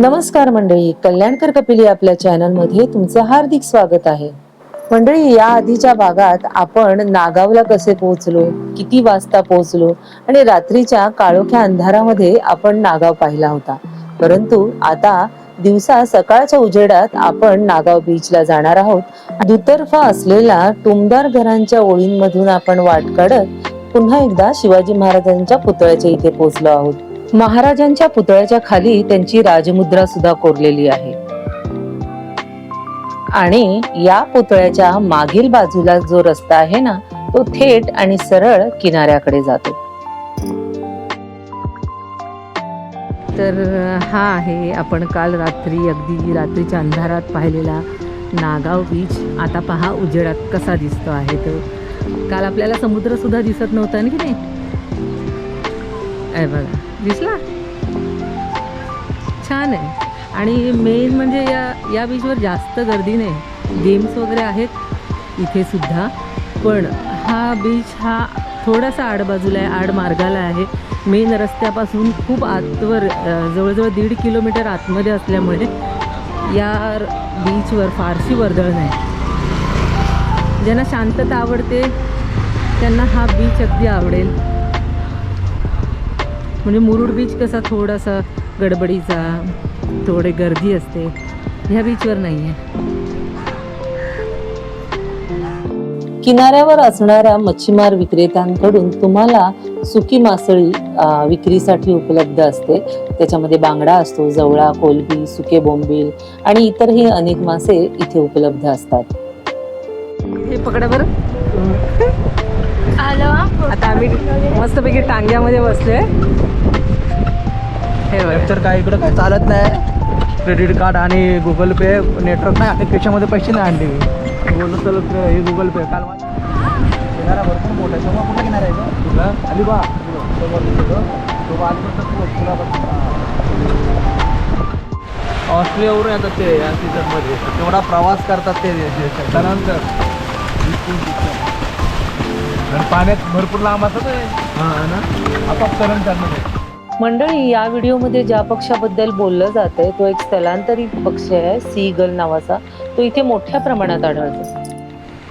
नमस्कार मंडळी कल्याणकर कपिली आपल्या चॅनलमध्ये तुमचं हार्दिक स्वागत आहे. मंडळी या आधीच्या भागात आपण नागावला कसे पोहोचलो किती वाजता पोहोचलो आणि रात्रीच्या काळोख्या अंधारामध्ये आपण नागाव पाहिला होता. परंतु आता दिवसा सकाळच्या उजेडात आपण नागाव बीचला जाणार आहोत. दुतर्फा असलेल्या टुमदार घरांच्या ओळींमधून आपण वाट काढत पुन्हा एकदा शिवाजी महाराजांच्या पुतळ्याच्या इथे पोहोचलो आहोत. महाराजांच्या पुतळ्याच्या खाली त्यांची राजमुद्रा सुद्धा कोरलेली आहे. आणि या पुतळ्याच्या मागील बाजूला जो रस्ता आहे ना तो थेट आणि सरळ किनाऱ्याकडे जातो. तर हा आहे आपण काल रात्री अगदी रात्रीच्या अंधारात पाहिलेला नागाव बीच आता पहा उजेडात कसा दिसतो आहे तो. काल आपल्याला समुद्र सुद्धा दिसत नव्हता ना की नाही? बघा. दिसला? छान आहे. आणि मेन म्हणजे या या बीचवर जास्त गर्दी नाही. गेम्स वगैरे आहेत इथे सुद्धा. पण हा बीच हा थोडासा आडबाजूला आहे आड मार्गाला आहे. मेन रस्त्यापासून खूप आतवर जवळजवळ दीड किलोमीटर आतमध्ये असल्यामुळे या बीचवर फारशी वर्दळ नाही. ज्यांना शांतता आवडते त्यांना हा बीच अगदी आवडेल. म्हणजे मुरुड बीच कसा थोडासा गडबडीचा थोडे गर्दी असते ह्या बीचवर नाही आहे किनाऱ्यावर असणाऱ्या मच्छीमार विक्रेत्यांकडून तुम्हाला सुकी मासळी विक्रीसाठी उपलब्ध असते. त्याच्यामध्ये बांगडा असतो जवळा कोलबी सुके बोंबील आणि इतरही अनेक मासे इथे उपलब्ध असतात. हे पकडा बरं. आता आम्ही मस्तपैकी टांग्यामध्ये बसलोय. हे बघा. तर काय इकडं काय चालत नाही. क्रेडिट कार्ड आणि गुगल पे नेटवर्क नाही आणि खिशामध्ये पैसे नाही आणले मी. बोलत चालत हे गुगल पे काल किनारा भरपूर मोठा आहे. समोर कुठला किनारा आहे का तुला? तो तू तुला ऑस्ट्रेलियावरून येतात ते या सीझनमध्ये तेवढा प्रवास करतात ते त्यानंतर आणि पाण्यात भरपूर लांब असत आपाप तरण करणार मंडळी या व्हिडिओमध्ये ज्या पक्षाबद्दल बोललं जात आहे तो एक स्थलांतरित पक्ष आहे सीगल नावाचा. तो इथे मोठ्या प्रमाणात आढळतो.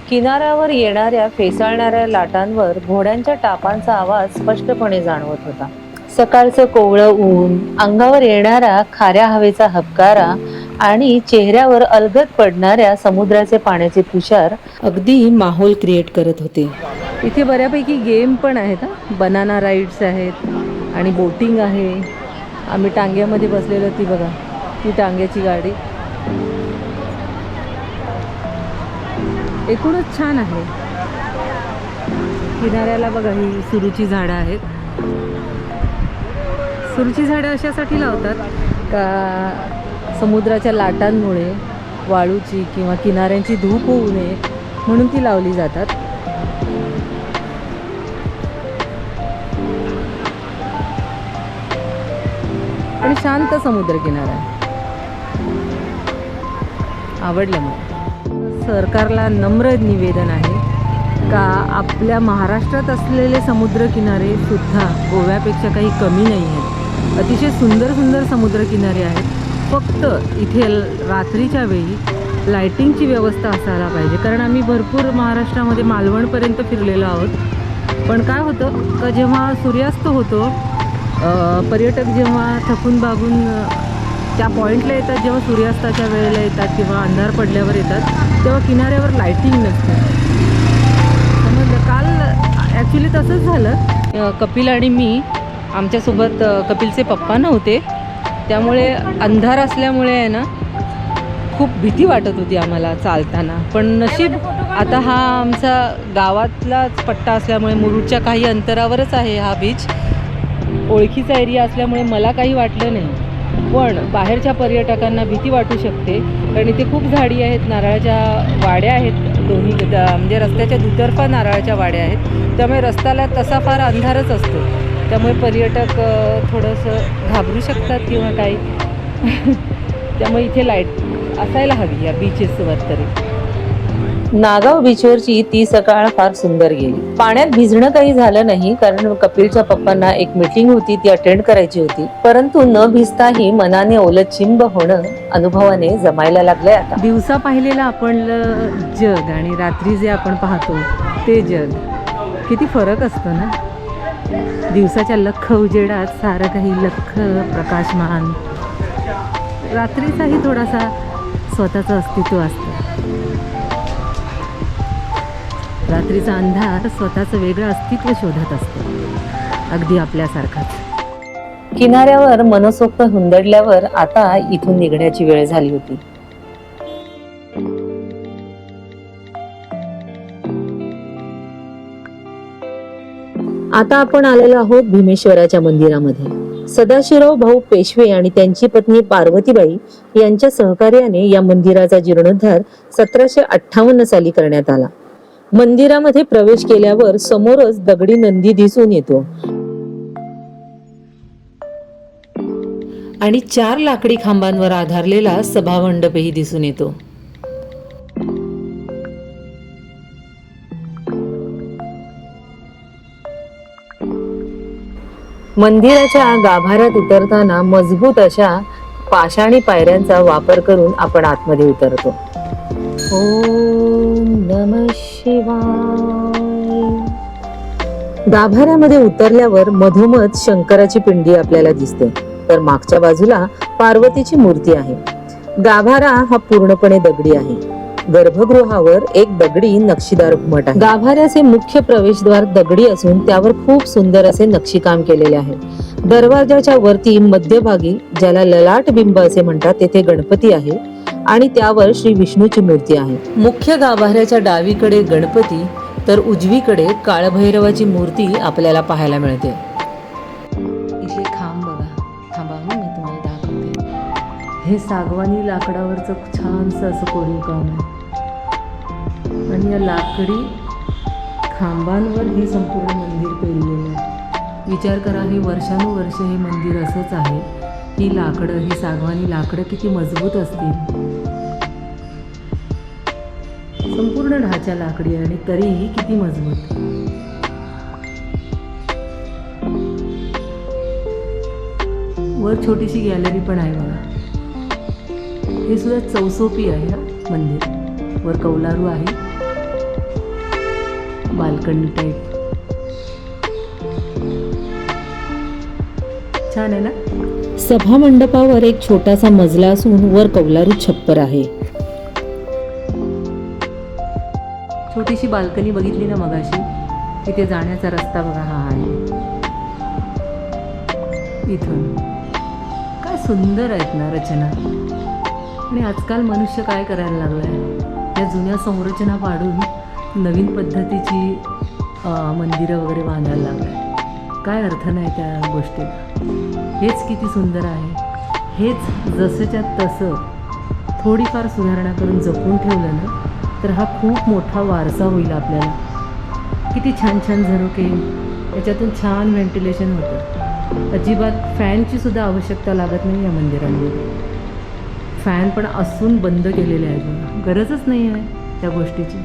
किनाऱ्यावर येणाऱ्या फेसाळणाऱ्या लाटांवर घोड्यांच्या टापांचा आवाज स्पष्टपणे जाणवत होता. सकाळचं कोवळं ऊन अंगावर येणारा खाऱ्या हवेचा हबकारा आणि चेहऱ्यावर अलगद पडणाऱ्या समुद्राचे पाण्याचे तुषार अगदी माहोल क्रिएट करत होते. इथे बऱ्यापैकी गेम पण आहेत बनाना राईड्स आहेत आणि बोटिंग आहे. आम्ही टांग्यामध्ये बसलेलो ती बघा ती टांग्याची गाडी. एकूणच छान आहे. किनाऱ्याला बघा ही सुरूची झाडं आहेत. सुरूची झाडं अशासाठी लावतात का समुद्राच्या लाटांमुळे वाळूची किंवा किनाऱ्यांची धूप होऊ नये म्हणून ती लावली जातात. आणि शांत समुद्र किनारा. आहे आवडलं मला. सरकारला नम्र निवेदन आहे का आपल्या महाराष्ट्रात असलेले समुद्रकिनारे सुद्धा गोव्यापेक्षा काही कमी नाही आहेत. अतिशय सुंदर सुंदर समुद्रकिनारे आहेत. फक्त इथे रात्रीच्या वेळी लायटिंगची व्यवस्था असायला पाहिजे. कारण आम्ही भरपूर महाराष्ट्रामध्ये मालवणपर्यंत फिरलेलो आहोत. पण काय होतं का जेव्हा सूर्यास्त होतो पर्यटक जेव्हा थकून बागून त्या पॉईंटला येतात जेव्हा सूर्यास्ताच्या वेळेला येतात किंवा अंधार पडल्यावर येतात तेव्हा किनाऱ्यावर लायटिंग नसते. समजलं? काल ॲक्च्युली तसंच झालं. कपिल आणि मी आमच्यासोबत कपिलचे पप्पा नव्हते. त्यामुळे अंधार असल्यामुळे आहे ना खूप भीती वाटत होती आम्हाला चालताना. पण नशीब आता हा आमचा गावातलाच पट्टा असल्यामुळे मुरुडच्या काही अंतरावरच आहे हा बीच ओळखीचा एरिया असल्यामुळे मला काही वाटलं नाही. पण बाहेरच्या पर्यटकांना भीती वाटू शकते. कारण इथे खूप झाडी आहेत नारळाच्या वाड्या आहेत. दोन्ही म्हणजे रस्त्याच्या दुतर्फा नारळाच्या वाड्या आहेत. त्यामुळे रस्त्याला तसा फार अंधारच असतो. त्यामुळे पर्यटक थोडंसं घाबरू शकतात किंवा काही. त्यामुळे इथे लाइट असायला हवी या बीचेसवर तरी. नागाव बीचवरची ती सकाळ फार सुंदर गेली. पाण्यात भिजणं काही झालं नाही कारण कपिलच्या पप्पांना एक मीटिंग होती ती अटेंड करायची होती. परंतु न भिजताही मनाने ओलत चिंब होणं अनुभवाने जमायला लागलंय आता. दिवसा पाहिलेलं आपण जग आणि रात्री जे आपण पाहतो ते जग. किती फरक असतो ना? दिवसाच्या लख उजेडात सारं काही लख प्रकाशमान. रात्रीचाही थोडासा स्वतःचं अस्तित्व असतं. रात्रीचा अंधार स्वतःचं वेगळं अस्तित्व शोधत असतो. अगदी आपल्यासारखाच. किनाऱ्यावर मनसोक्त हुंदडल्यावर आता इथून निघण्याची वेळ झाली होती. आता आपण आलेलो आहोत भीमेश्वराच्या मंदिरामध्ये. सदाशिवराव भाऊ पेशवे आणि त्यांची पत्नी पार्वतीबाई यांच्या सहकार्याने या मंदिराचा जीर्णोद्धार सतराशे अठ्ठावन्न साली करण्यात आला. मंदिरामध्ये प्रवेश केल्यावर समोरच दगडी नंदी दिसून येतो. आणि चार लाकडी खांबांवर आधारलेला सभामंडपही दिसून येतो. मंदिराच्या गाभाऱ्यात उतरताना मजबूत अशा पाषाणी पायऱ्यांचा वापर करून आपण आतमध्ये उतरतो. ओम नम शिवाय. गाभाऱ्यामध्ये उतरल्यावर मधोमध शंकराची पिंडी आपल्याला दिसते. तर मागच्या बाजूला पार्वतीची मूर्ती आहे. गाभारा हा पूर्णपणे दगडी आहे. गर्भगृहावर एक दगडी नक्षीदार घुमट आहे. गाभाऱ्याचे मुख्य प्रवेशद्वार दगडी असून त्यावर खूप सुंदर असे नक्षीकाम केलेले आहे. दरवाजाच्या वरती मध्यभागी ज्याला ललाट बिंब असे म्हणतात तेथे गणपती आहे आणि त्यावर श्री विष्णूची मूर्ती आहे. मुख्य गाभाऱ्याच्या डावीकडे गणपती तर उजवीकडे काळभैरवाची मूर्ती आपल्याला पाहायला मिळते. इथे खांब बघा. थांबा हं, मी तुम्हाला दाखवते. हे सागवानी लाकडावरचं छानसं असं कोरीव काम आहे. आणि या लाकडी खांबांवर हे संपूर्ण मंदिर पेरलेलं आहे. विचार करा हे वर्षानुवर्ष हे मंदिर असंच आहे. ही लाकडं ही सागवानी लाकडं किती मजबूत असतील. संपूर्ण ढाच्या लाकडी आणि तरीही किती मजबूत. वर छोटीशी गॅलरी पण आहे बघा. हे सुद्धा चौसोपी आहे मंदिर. वर कौलारू आहे. बाल्कनी टाईप छान आहे ना? सभा मंडपावर एक छोटासा मजला असून वर कौलारू छप्पर आहे. छोटीशी बाल्कनी बघितली ना मगाशी? तिथे जाण्याचा रस्ता बघा हा आहे. इथून. काय सुंदर आहेत ना रचना. आणि आजकाल मनुष्य काय करायला लागला त्या जुन्या संरचना पाडून नवीन पद्धतीची मंदिरं वगैरे बांधायला लागतात काय अर्थ नाही त्या गोष्टीला. हेच किती सुंदर आहे. हेच जसंच्या तसं थोडीफार सुधारणा करून जपून ठेवलं ना तर हा खूप मोठा वारसा होईल आपल्याला. किती छान छान झरोके. याच्यातून छान व्हेंटिलेशन होतं. अजिबात फॅनची सुद्धा आवश्यकता लागत नाही या मंदिरांमध्ये. फॅन पण असून बंद केलेले आहेत. गरजच नाही आहे त्या गोष्टीची.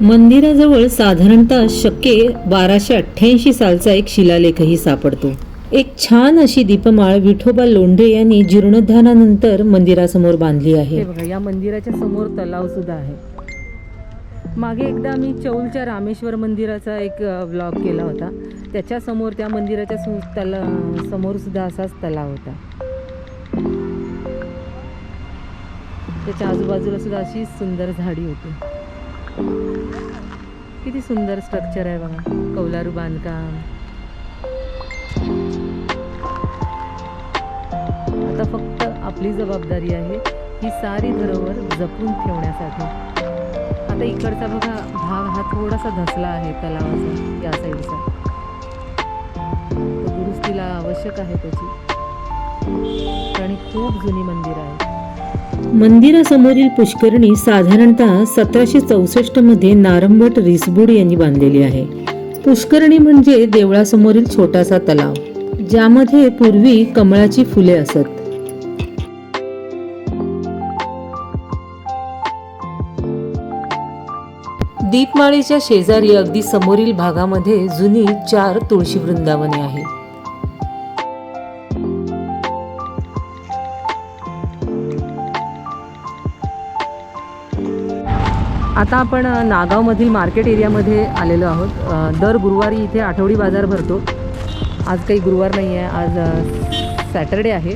मंदिराजवळ साधारणतः शक्य बाराशे अठ्ठ्याऐंशी सालचा एक शिलालेखही सापडतो. एक छान अशी दीपमाळ विठोबा लोंढे यांनी जीर्णोद्धारानंतर मंदिरासमोर बांधली आहे. बघा या मंदिराच्या समोर तलाव सुद्धा आहे. मागे एकदा मी चौलच्या रामेश्वर मंदिराचा एक व्लॉग केला होता. त्याच्यासमोर त्या मंदिराच्या सु तला समोर सुद्धा असाच तलाव होता. त्याच्या आजूबाजूला सुद्धा अशी सुंदर झाडी होती. किती सुंदर स्ट्रक्चर आहे बघा. कौलारू बांधकाम. आता फक्त आपली जबाबदारी आहे ही सारी धरोहर जपून ठेवण्यासाठी. आता इकडचा बघा भाग हा थोडासा धसला आहे तलावाचा या साईडचा दुरुस्तीला आवश्यक आहे त्याची. आणि खूप जुनी मंदिर आहे मंदिरासमोरील पुष्करणी साधारणतः सतराशे चौसष्टमध्ये नारंभट रिसबुड यांनी बांधलेली आहे. पुष्करणी म्हणजे देवळासमोरील छोटासा तलाव ज्यामध्ये पूर्वी कमळाची फुले असत. दीपमाळीच्या शेजारी अगदी समोरील भागामध्ये जुनी चार तुळशी वृंदावने आहेत. आता आपण नागावमधील मार्केट एरियामध्ये आलेलो आहोत. दर गुरुवारी इथे आठवडी बाजार भरतो. आज काही गुरुवार नाही आहे आज सॅटरडे आहे.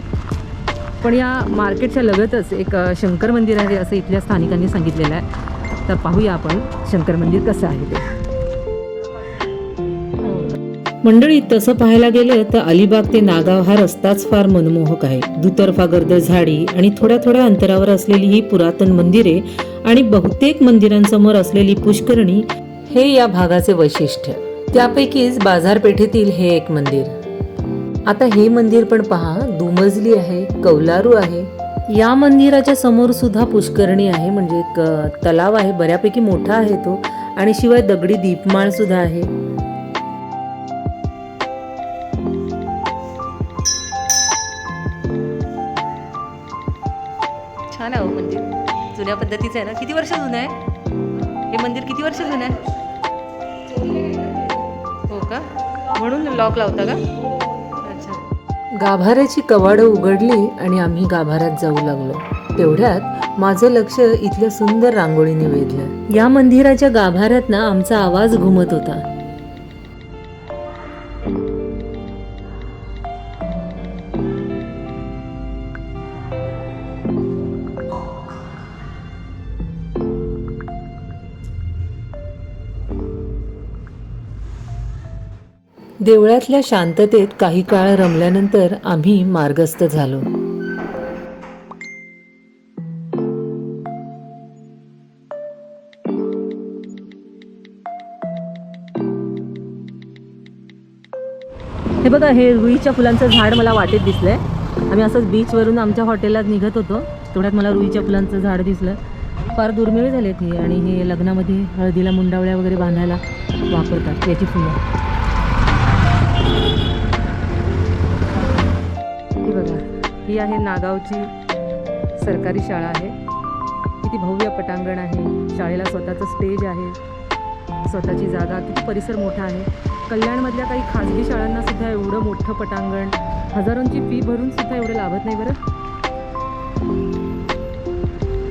पण या मार्केटच्या लगतच एक शंकर मंदिर आहे असं इथल्या स्थानिकांनी सांगितलेलं आहे. तर पाहूया आपण शंकर मंदिर कसं आहे ते. मंडळी तसं पाहायला गेलं तर अलिबाग ते नागाव हा रस्ताच फार मनमोहक आहे. दुतर्फा गर्द झाडी आणि थोड्या थोड्या अंतरावर असलेली ही पुरातन मंदिरे आणि बहुतेक मंदिरांसमोर असलेली पुष्करणी हे या भागाचे वैशिष्ट्य. त्यापैकीच बाजारपेठेतील हे एक मंदिर. आता हे मंदिर पण पहा दुमजली आहे कौलारू आहे. या मंदिराच्या समोर सुद्धा पुष्करणी आहे म्हणजे एक तलाव आहे बऱ्यापैकी मोठा आहे तो. आणि शिवाय दगडी दीपमाळ सुद्धा आहे. जुन्या पद्धतीचं आहे ना? किती वर्ष जुनं आहे? हे मंदिर किती वर्ष जुनं आहे? हो का? म्हणून लॉक लावता का? अच्छा. गाभाऱ्याची कवाडं उघडली आणि आम्ही गाभाऱ्यात जाऊ लागलो. तेवढ्यात माझं लक्ष इथल्या सुंदर रांगोळीने वेधलं. या मंदिराच्या गाभाऱ्यात ना आमचा आवाज घुमत होता. देवळातल्या शांततेत काही काळ रमल्यानंतर आम्ही मार्गस्थ झालो. हे बघा हे रुईच्या फुलांचं झाड मला वाटेत दिसलंय. आम्ही असंच बीचवरून आमच्या हॉटेलला निघत होतो. तेवढ्यात मला रुईच्या फुलांचं झाड दिसलं. फार दुर्मिळ झालेत हे आणि हे लग्नामध्ये हळदीला मुंडावळ्या वगैरे बांधायला वापरतात याची फुलं. ही बघा ही आहे नागावची सरकारी शाळा आहे. किती भव्य पटांगण आहे. शाळेला स्वतःचं स्टेज आहे. स्वतःची जागा किती परिसर मोठा आहे. कल्याणमधल्या काही खाजगी शाळांना सुद्धा एवढं मोठं पटांगण हजारोंची फी भरून सुद्धा एवढं लाभत नाही बरं?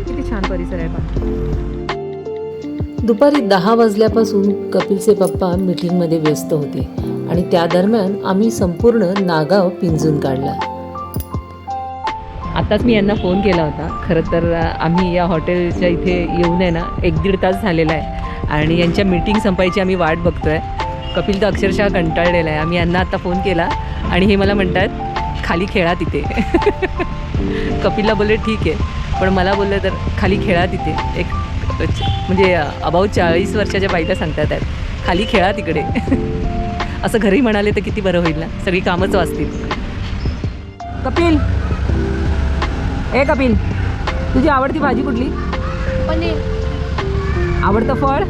किती छान परिसर आहे पहा. दुपारी दहा वाजल्यापासून कपिलचे पप्पा मीटिंगमध्ये व्यस्त होते आणि त्या दरम्यान आम्ही संपूर्ण नागाव पिंजून काढला. आत्ताच मी यांना फोन केला होता. खरं तर आम्ही या हॉटेलच्या इथे येऊन आहे ना एक दीड तास झालेला आहे. आणि यांच्या मीटिंग संपायची आम्ही वाट बघतोय. कपिल तर अक्षरशः कंटाळलेला आहे. आम्ही यांना आत्ता फोन केला आणि हे मला म्हणतात खाली खेळा तिथे. कपिलला बोलले ठीक आहे. पण मला बोललं तर खाली खेळा तिथे. एक म्हणजे अबाऊ चाळीस वर्षाच्या बाईला सांगतात आहेत. खाली खेळा तिकडे. असं घरी म्हणाले तर किती बरं होईल ना? सगळी कामच वाचतील. कपिल! ए कपिल तुझी आवडती भाजी कुठली? पनीर. आवडतं फळ?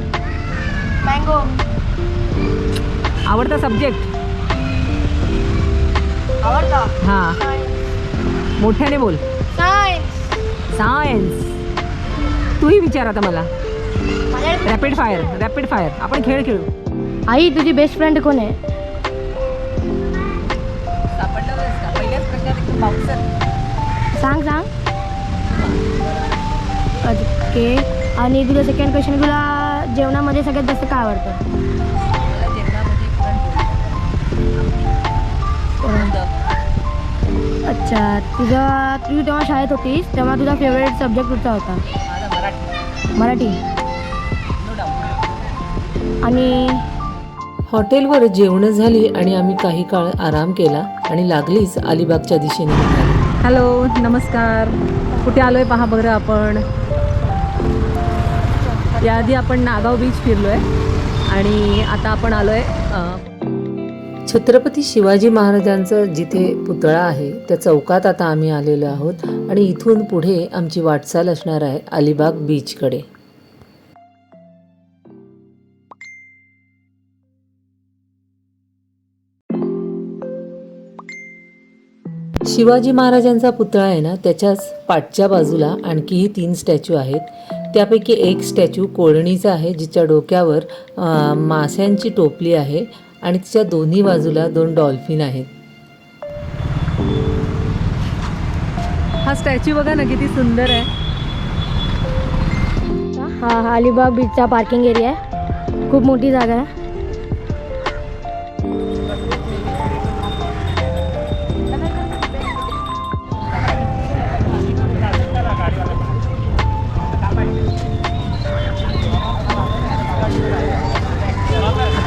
मँगो. आवडता सब्जेक्ट आवडता? हां. मोठ्याने बोल. सायन्स सायन्स तूही विचार आता मला. रॅपिड फायर रॅपिड फायर आपण खेळ खेळू. आई तुझी बेस्ट फ्रेंड कोण आहे? सांग सांग. ओके. आणि तुझं सेकंड क्वेश्चन तुला जेवणामध्ये सगळ्यात जास्त काय आवडतं? अच्छा तुझा तू तेव्हा शाळेत होतीस तेव्हा तुझा फेवरेट सब्जेक्ट कुठचा होता? मराठी. आणि? हॉटेलवर जेवणं झाली आणि आम्ही काही काळ आराम केला आणि लागलीच अलिबागच्या दिशेने हॅलो नमस्कार. कुठे आलोय पहा बरं आपण. याआधी आपण नागाव बीच फिरलोय आणि आता आपण आलोय छत्रपती शिवाजी महाराजांचा जिथे पुतळा आहे त्या चौकात आता आम्ही आलेलो आहोत आणि इथून पुढे आमची वाटचाल असणार आहे अलिबाग बीचकडे शिवाजी महाराजांचा पुतळा आहे ना त्याच्याच पाठच्या बाजूला आणखीही तीन स्टॅच्यू आहेत. त्यापैकी एक स्टॅच्यू कोळणीचा आहे जिच्या डोक्यावर अ, माशांची टोपली आहे आणि तिच्या दोन्ही बाजूला दोन डॉल्फिन आहेत. हा स्टॅच्यू बघा ना किती सुंदर आहे. हा हा अलिबाग बीचचा पार्किंग एरिया आहे. खूप मोठी जागा आहे.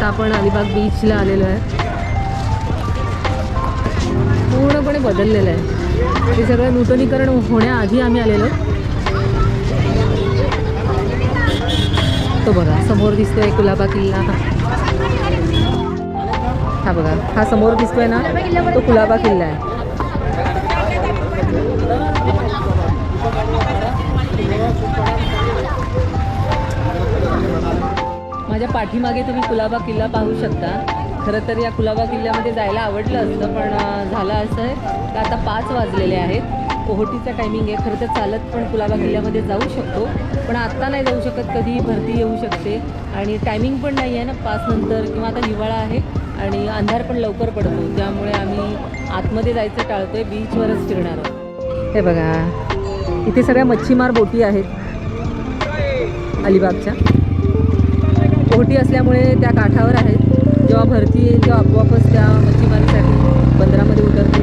आता आपण अलिबाग बीचला आलेलो आहे. पूर्णपणे बदललेलं आहे. हे सगळं नूतनीकरण होण्याआधी आम्ही आलेलो. तो बघा समोर दिसतोय कुलाबा किल्ला. हा बघा हा समोर दिसतोय ना? तो कुलाबा किल्ला आहे. माझ्या पाठीमागे तुम्ही कुलाबा किल्ला पाहू शकता. खरं तर या कुलाबा किल्ल्यामध्ये जायला आवडलं असतं पण झालं असं आहे. का आता पाच वाजलेले आहेत. पोहटीचा टायमिंग आहे. खरं तर चालत पण कुलाबा किल्ल्यामध्ये जाऊ शकतो. पण आत्ता नाही जाऊ शकत कधी भरती येऊ शकते. आणि टायमिंग पण नाही आहे ना पाच नंतर किंवा आता हिवाळा आहे आणि अंधार पण लवकर पडतो. त्यामुळे आम्ही आतमध्ये जायचं टाळतो आहे बीचवरच फिरणार आहोत. हे बघा इथे सगळ्या मच्छीमार बोटी आहेत अलिबागच्या. ओहोटी असल्यामुळे त्या काठावर आहेत. जेव्हा भरती येईल तेव्हा आपोआपच त्या मच्छीमारीसाठी बंदरामध्ये उतरते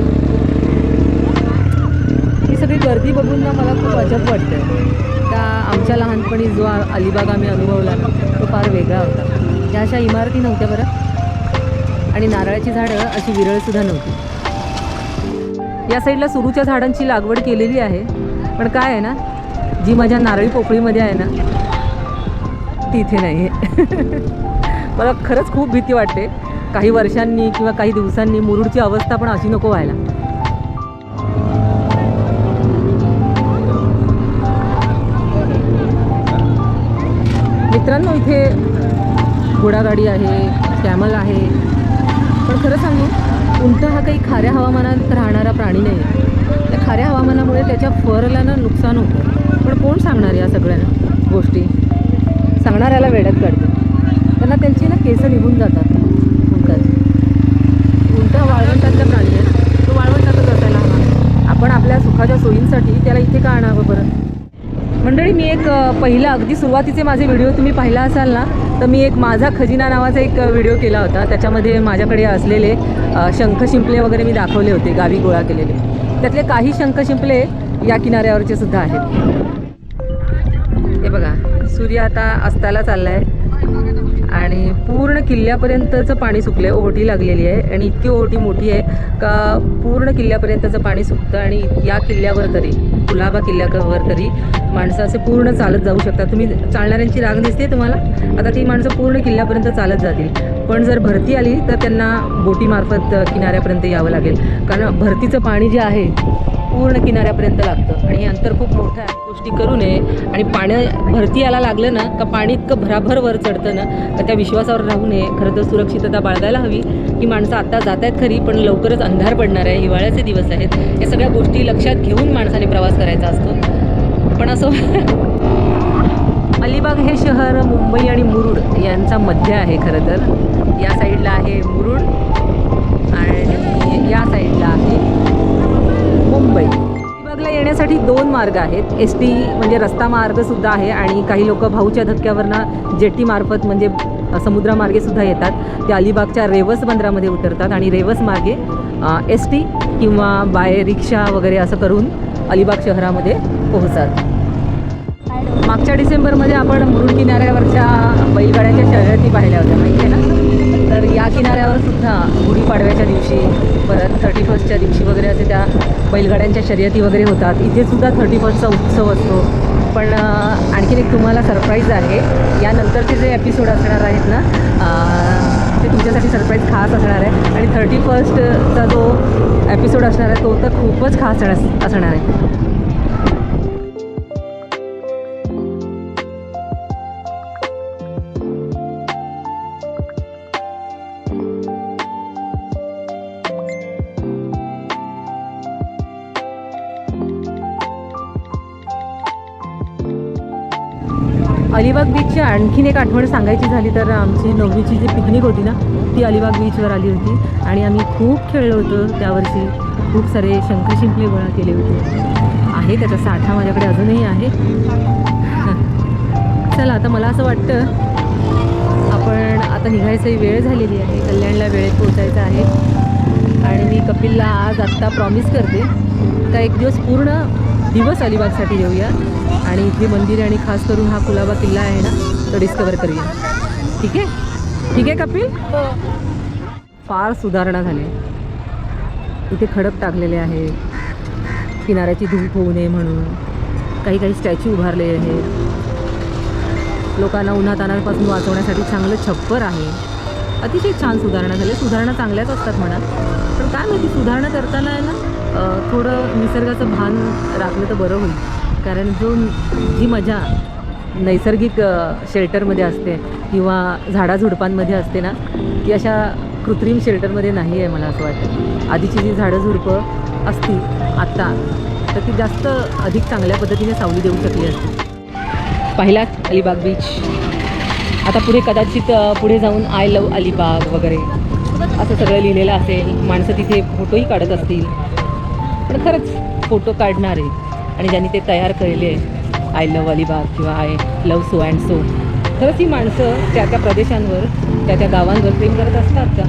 ही सगळी गर्दी बघून ना मला खूप अजब वाटतं त्या आमच्या लहानपणी जो अलिबाग आम्ही अनुभवला ना तो फार वेगळा होता. त्या अशा इमारती नव्हत्या बरं. आणि नारळाची झाडं अशी विरळसुद्धा नव्हती. या साईडला सुरूच्या झाडांची लागवड केलेली आहे. पण काय आहे ना जी माझ्या नारळी पोकळीमध्ये आहे ना ती इथे नाही आहे मला खरंच खूप भीती वाटते. काही वर्षांनी किंवा काही दिवसांनी मुरुडची अवस्था पण अशी नको व्हायला. मित्रांनो इथे घोडागाडी आहे कॅमल आहे. पण खरं सांगू उंट हा काही खाऱ्या हवामानात राहणारा प्राणी नाही आहे त्या खाऱ्या हवामानामुळे त्याच्या फरला ना नुकसान होतं. पण कोण सांगणार या सगळ्या गोष्टी? सांगणाऱ्याला वेड्यात काढते. त्यांना त्यांची ना केस निघून जातात. उंटाची उंट वाळवंटातल्या प्राणी आहे तो वाळवंटातच असायला हवा आपण आपल्या सुखाच्या सोयींसाठी त्याला इथे का आणावं बरं? मंडळी मी एक पहिला अगदी सुरुवातीचे माझे व्हिडिओ तुम्ही पाहिला असाल ना तर मी एक माझा खजिना नावाचा एक व्हिडिओ केला होता. त्याच्यामध्ये माझ्याकडे असलेले शंख शिंपले वगैरे मी दाखवले होते गावी गोळा केलेले. त्यातले काही शंख शिंपले या किनाऱ्यावरचे सुद्धा आहेत. हे बघा. सूर्य आता अस्ताला चालला आहे आणि पूर्ण किल्ल्यापर्यंतचं पाणी सुकलं आहे ओहोटी लागलेली आहे. आणि इतकी ओहोटी मोठी आहे का पूर्ण किल्ल्यापर्यंतचं पाणी सुकतं आणि या किल्ल्यावर तरी कुलाबा किल्ल्यावर तरी माणसं असे पूर्ण चालत जाऊ शकतात. तुम्ही चालणाऱ्यांची राग दिसते तुम्हाला? आता ती माणसं पूर्ण किल्ल्यापर्यंत चालत जातील. पण जर भरती आली तर त्यांना बोटीमार्फत किनाऱ्यापर्यंत यावं लागेल. कारण भरतीचं पाणी जे आहे पूर्ण किनाऱ्यापर्यंत लागतं. आणि हे अंतर खूप मोठं आहे. गोष्टी करू नये. आणि पाण्या भरती यायला लागलं ना का पाणी इतकं भराभर वर चढतं ना का त्या विश्वासावर राहू नये. खरं तर सुरक्षितता बाळगायला हवी. की माणसं आता जात आहेत खरी पण लवकरच अंधार पडणार आहे. हिवाळ्याचे दिवस आहेत. या सगळ्या गोष्टी लक्षात घेऊन माणसाने प्रवास करायचा असतो. पण असं अलिबाग हे शहर मुंबई आणि मुरुड यांचा मध्य आहे खरं तर. या साईडला आहे मुरुड आणि या साईडला आहे अलिबागला दोन मार्ग आहेत. एस टी म्हणजे रस्ता मार्गसुद्धा आहे आणि काही लोक भाऊच्या धक्क्यावरनं जेट्टीमार्फत म्हणजे अ, समुद्रामार्गे सुद्धा येतात. ते अलिबागच्या रेवस बंदरामध्ये उतरतात आणि रेवस मार्गे एस टी किंवा बाय रिक्षा वगैरे असं करून अलिबाग शहरामध्ये पोहोचतात. मागच्या डिसेंबरमध्ये आपण मुरुड किनाऱ्यावरच्या बैलगाड्यांच्या शर्यती पाहिल्या होत्या माहिती आहे ना? तर या किनाऱ्यावर सुद्धा गुढीपाडव्याच्या दिवशी परत थर्टी फर्स्टच्या दिवशी वगैरे असे त्या बैलगाड्यांच्या शर्यती वगैरे होतात. इथे सुद्धा थर्टी फर्स्टचा उत्सव असतो. पण आणखीन एक तुम्हाला सरप्राईज आहे. यानंतरचे जे एपिसोड असणार आहेत ना ते तुमच्यासाठी सरप्राईज खास असणार आहे. आणि थर्टी फर्स्टचा जो एपिसोड असणार आहे तो तर खूपच खास असणार आहे. अलिबाग बीचची आणखीन एक आठवण सांगायची झाली तर आमची नववीची जी पिकनिक होती ना ती अलिबाग बीचवर आली होती. आणि आम्ही खूप खेळलो होतो त्यावरती खूप सारे शंख शिंपले गोळा केले होते. आहे त्याचा साठा माझ्याकडे अजूनही आहे. चला आता मला असं वाटतं आपण आता निघायची वेळ झालेली आहे. कल्याणला वेळेत पोचायचं आहे. आणि मी कपिलला आज आत्ता प्रॉमिस करते का एक दिवस पूर्ण दिवस अलिबागसाठी देऊया आणि इथली मंदिरे आणि खास करून हा कुलाबा किल्ला आहे ना तो डिस्कवर करूया. ठीक आहे? ठीक आहे कपिल? फार सुधारणा झाली. इथे खडक टाकलेले आहे किनाऱ्याची धूप होऊ नये म्हणून. काही काही स्टॅच्यू उभारले आहेत. लोकांना उन्हातानापासून वाचवण्यासाठी चांगलं छप्पर आहे. अतिशय छान सुधारणा झाली. सुधारणा चांगल्याच असतात म्हणा. पण काय माहिती सुधारणा करताना आहे ना थोडं निसर्गाचं भान राखलं तर बरं होईल. कारण जो जी मजा नैसर्गिक शेल्टरमध्ये असते किंवा झाडाझुडपांमध्ये असते ना ती अशा कृत्रिम शेल्टरमध्ये नाही आहे मला असं वाटतं. आधीची जी झाडं झुडपं असती आत्ता तर ती जास्त अधिक चांगल्या पद्धतीने सावली देऊ शकली असती. पहिलाच अलिबाग बीच आता पुढे कदाचित पुढे जाऊन आय लव अलिबाग वगैरे असं सगळं लिहिलेलं असेल. माणसं तिथे फोटोही काढत असतील. पण खरंच फोटो काढणारे आणि ज्यांनी ते तयार केले आहे आय लव अलिबाग किंवा I love so and so खरंच ही माणसं त्या त्या प्रदेशांवर त्या त्या गावांवर प्रेम करत असतात का?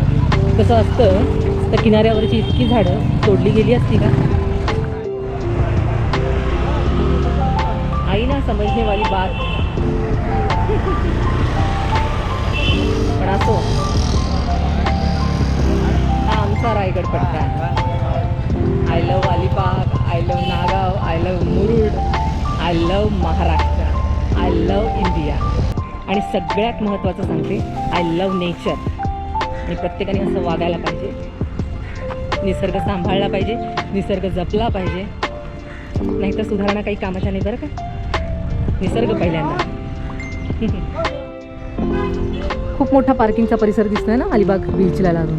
कसं असतं? तर किनाऱ्यावरची इतकी झाडं तोडली गेली असती का? आई ना समजणे वाली बात. सगळ्यात महत्त्वाचं सांगते आय लव नेचर आणि प्रत्येकाने असं वागायला पाहिजे. निसर्ग सांभाळला पाहिजे निसर्ग जपला पाहिजे. नाहीतर सुधारणा काही कामाच्या नाही बरं का? निसर्ग पहिल्यांदा. खूप मोठा पार्किंगचा परिसर दिसतोय ना अलिबाग बीचला लागून.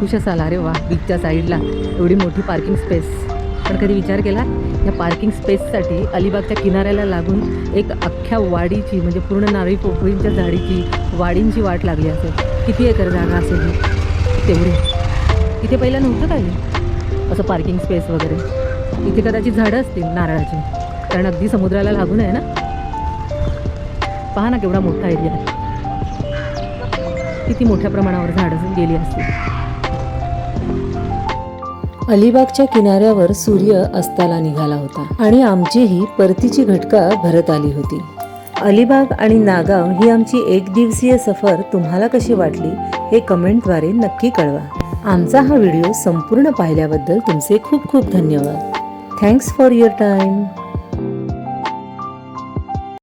खुश असाल अरे वा बीचच्या साईडला एवढी मोठी पार्किंग स्पेस पण कधी विचार केला? या पार्किंग स्पेससाठी अलिबागच्या किनाऱ्याला लागून एक अख्ख्या वाडीची म्हणजे पूर्ण नारळी पोपळींच्या झाडीची वाडींची वाट लागली असेल. किती एकर जागा असेल ही? तेवढी. इथे पहिलं नव्हतं काही? असं पार्किंग स्पेस वगैरे. इथे कदाचित झाडं असतील नारळाची. कारण अगदी समुद्राला लागून आहे ना? पहा ना केवढा मोठा एरिया आहे. किती मोठ्या प्रमाणावर झाडं गेली असतील. अलिबागच्या किनाऱ्यावर सूर्य अस्ताला निघाला होता आणि आमचीही परतीची घटका भरत आली होती. अलिबाग आणि नागाव ही आमची एक दिवसीय सफर तुम्हाला कशी वाटली हे कमेंटद्वारे नक्की कळवा. आमचा हा व्हिडिओ संपूर्ण पाहिल्याबद्दल तुमचे खूप खूप धन्यवाद. Thanks for your time